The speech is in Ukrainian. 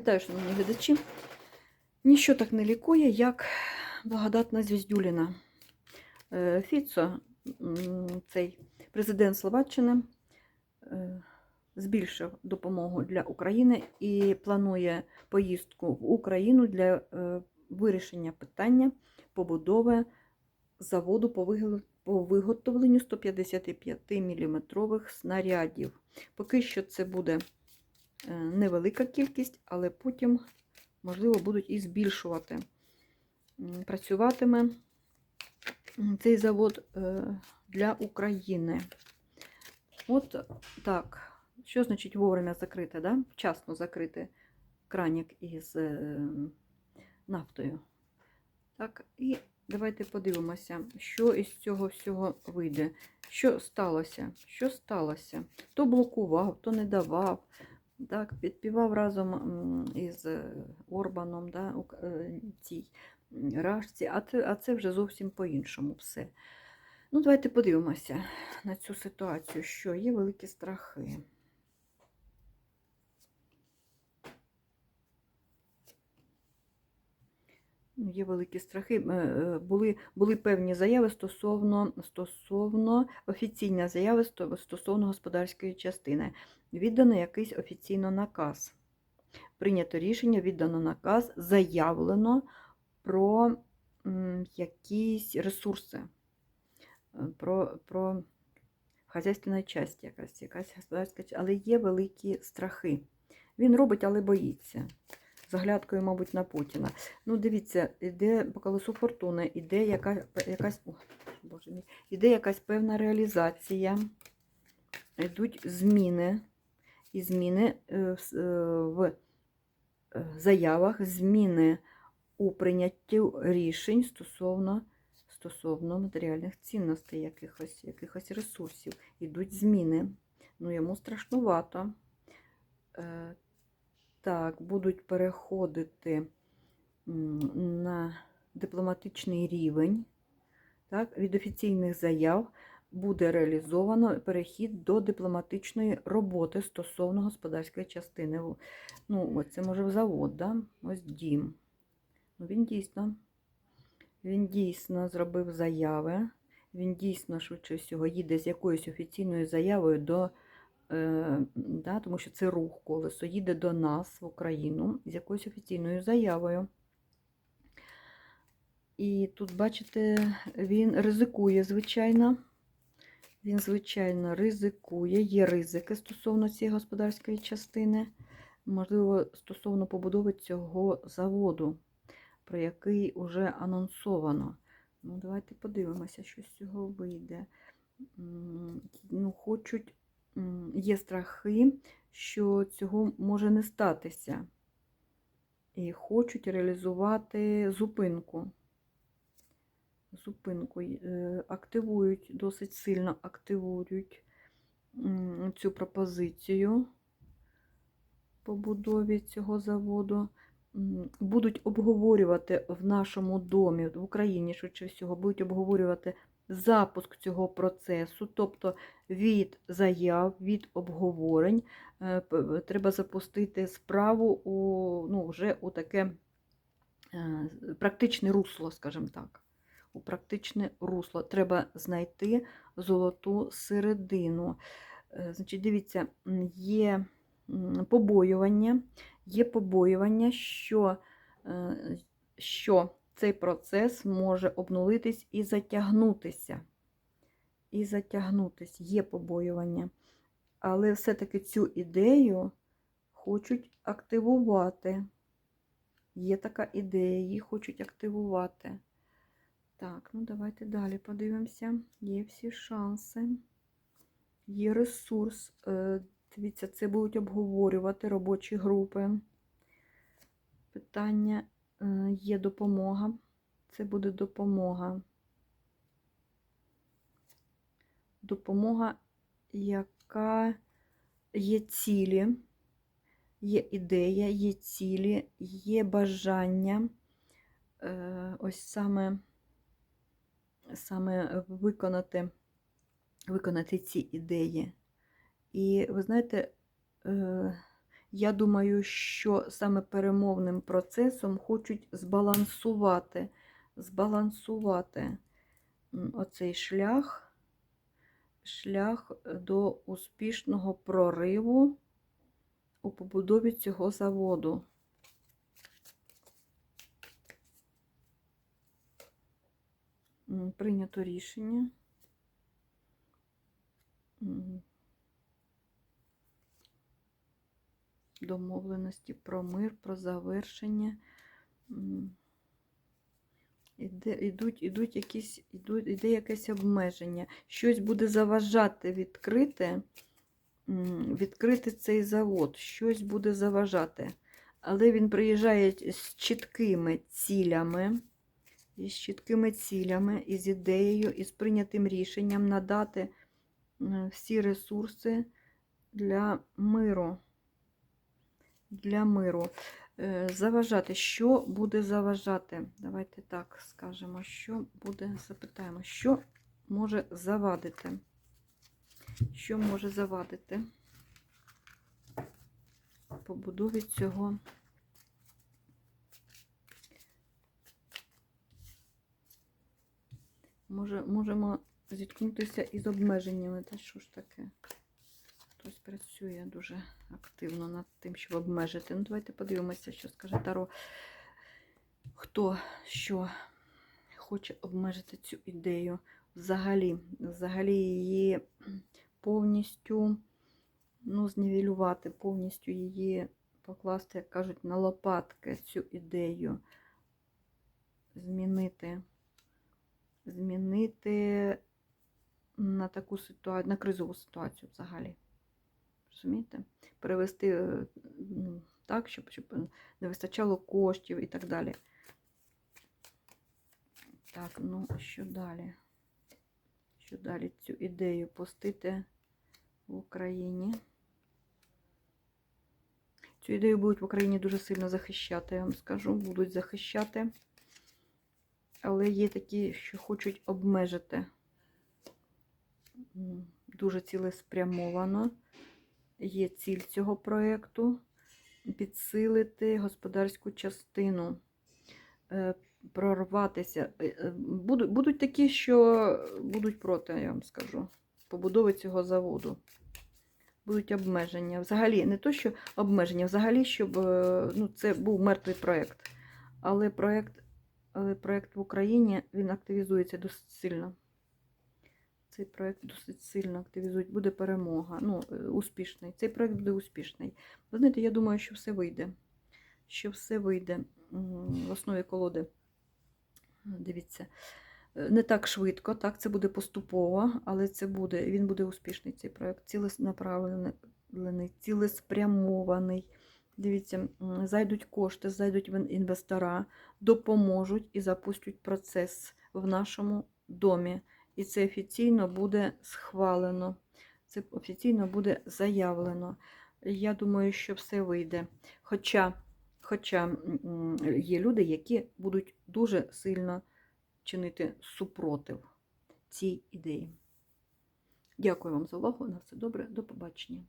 Вітаю, шановні глядачі. Ніщо так не лікує, як благодатна Звіздюліна. Е, Фіцо, цей президент Словаччини, е, збільшив допомогу для України і планує поїздку в Україну для е, вирішення питання побудови заводу по виготовленню 155 мм снарядів. Поки що це буде невелика кількість, але потім, можливо, будуть і збільшувати. Працюватиме цей завод е, для України. От так. Що значить вовремя закрити, да? вчасно закрити кранік із е, нафтою. Так, і давайте подивимося, що із цього всього вийде. Що сталося? Що сталося? Хто блокував, хто не давав. Так, підпівав разом із Орбаном да, е, цій рашці, а це, а це вже зовсім по-іншому все. Ну, давайте подивимося на цю ситуацію, що є великі страхи. Є великі страхи. Е, Були, були певні заяви стосовно, стосовно офіційні заяви стосовно господарської частини. Віддано якийсь офіційно наказ. Прийнято рішення, віддано наказ, заявлено про якісь ресурси, е, про, про хазяйственну часть якась, якась господарська часть, але є великі страхи. Він робить, але боїться. З оглядкою, мабуть, на Путіна. Ну, дивіться, іде по колесу фортуни, іде яка, якась, о, Боже мій, іде якась певна реалізація, йдуть зміни, і зміни е, е, в е, заявах, зміни у прийнятті рішень стосовно, стосовно матеріальних цінностей, якихось, якихось ресурсів. Ідуть зміни. Ну, йому страшнувато. Так, будуть переходити на дипломатичний рівень. Так, від офіційних заяв буде реалізовано перехід до дипломатичної роботи стосовно господарської частини. Ну, це може в завод, да? ось дім. Ну, він дійсно, він дійсно зробив заяви. Він дійсно, швидше всього, їде з якоюсь офіційною заявою до, да, тому що це рух колесо, їде до нас в Україну з якоюсь офіційною заявою. І тут, бачите, він ризикує, звичайно. Він, звичайно, ризикує, є ризики стосовно цієї господарської частини, можливо, стосовно побудови цього заводу, про який вже анонсовано. Ну, давайте подивимося, що з цього вийде. Ну, хочуть, є страхи, що цього може не статися. І хочуть реалізувати зупинку зупинку е, активують, досить сильно активують цю пропозицію побудові цього заводу. Будуть обговорювати в нашому домі, в Україні, швидше всього, будуть обговорювати запуск цього процесу, тобто від заяв, від обговорень е, треба запустити справу у, ну, вже у таке е, практичне русло, скажімо так у практичне русло. Треба знайти золоту середину. Е, Значить, дивіться, є побоювання, є побоювання, що, е, що цей процес може обнулитись і затягнутися. І затягнутись, є побоювання. Але все-таки цю ідею хочуть активувати. Є така ідея, її хочуть активувати. Так, ну давайте далі подивимося. Є всі шанси, є ресурс. Е, Дивіться, це будуть обговорювати робочі групи. Питання є допомога. Це буде допомога. Допомога, яка є цілі, є ідея, є цілі, є бажання. Е, Ось саме саме виконати, виконати ці ідеї. І ви знаєте, е, Я думаю, що саме перемовним процесом хочуть збалансувати, збалансувати оцей шлях, шлях до успішного прориву у побудові цього заводу. Прийнято рішення. Домовленості про мир, про завершення. Іде, ідуть, ідуть якісь, ідуть, іде якесь обмеження. Щось буде заважати відкрити, відкрити цей завод. Щось буде заважати. Але він приїжджає з чіткими цілями, із чіткими цілями, із ідеєю, із прийнятим рішенням надати всі ресурси для миру. Для миру. Е, Заважати. Що буде заважати? Давайте так скажемо, що буде, запитаємо, що може завадити? Що може завадити побудові цього? Може, можемо зіткнутися із обмеженнями. Та що ж таке? Хтось працює дуже активно над тим, щоб обмежити. Ну, давайте подивимося, що скаже Таро. Хто що хоче обмежити цю ідею взагалі, взагалі її повністю ну, знівелювати, повністю її покласти, як кажуть, на лопатки цю ідею, змінити, змінити на таку ситуацію, на кризову ситуацію взагалі. Розумієте? Перевести е, ну, так, щоб, щоб не вистачало коштів і так далі. Так, ну що далі? Що далі цю ідею пустити в Україні? Цю ідею будуть в Україні дуже сильно захищати, я вам скажу, будуть захищати. Але є такі, що хочуть обмежити дуже цілеспрямовано. Є ціль цього проєкту підсилити господарську частину, е, прорватися. Е, е, Будуть, будуть такі, що будуть проти, я вам скажу, побудови цього заводу. Будуть обмеження. Взагалі, не то, що обмеження, взагалі, щоб ну, це був мертвий проєкт. Але проєкт, але в Україні він активізується досить сильно. Цей проєкт досить сильно активізують, буде перемога. Ну, е, успішний. Цей проєкт буде успішний. Ви знаєте, я думаю, що все вийде. Що все вийде в основі колоди. Дивіться, е, не так швидко, так, це буде поступово, але це буде, він буде успішний, цей проєкт, ціленаправлений, цілеспрямований. Дивіться, зайдуть кошти, зайдуть інвестора, допоможуть і запустять процес в нашому домі. І це офіційно буде схвалено. Це офіційно буде заявлено. Я думаю, що все вийде. Хоча, хоча є люди, які будуть дуже сильно чинити супротив цій ідеї. Дякую вам за увагу. На все добре. До побачення.